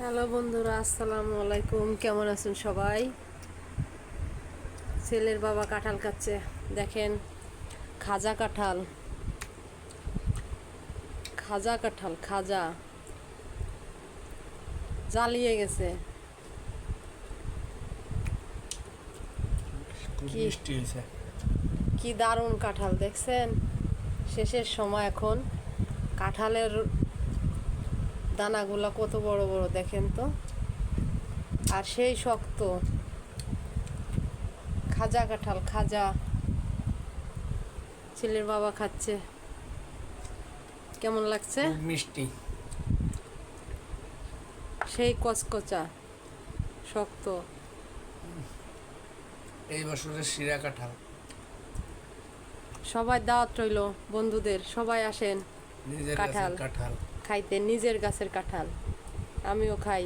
Hello বন্ধুরা আসসালামু আলাইকুম। কেমন আছেন সবাই? ছেলের বাবা কাঁঠাল খাচ্ছে দেখেন খাজা কাঁঠাল। খাজা কাঁঠাল খাজা। জ্বালিয়ে গেছে। কি দারুণ কাঁঠাল দেখছেন? শেষের সময় এখন কাঁঠালের দানাগুলা কত বড় বড় দেখেন তো। আর সেই শক্ত। খাজা কাঁঠাল খাজা। ছেলের বাবা খাচ্ছে। কেমন লাগছে? মিষ্টি। সেই কচকচা শক্ত। এই বছরের শিরা কাঁঠাল। সবাই দাওয়াত রইল বন্ধুদের সবাই আসেন। কাঁঠাল। কাঁঠাল। খাইতে নিজের গাছের কাঁঠাল। আমিও খাই।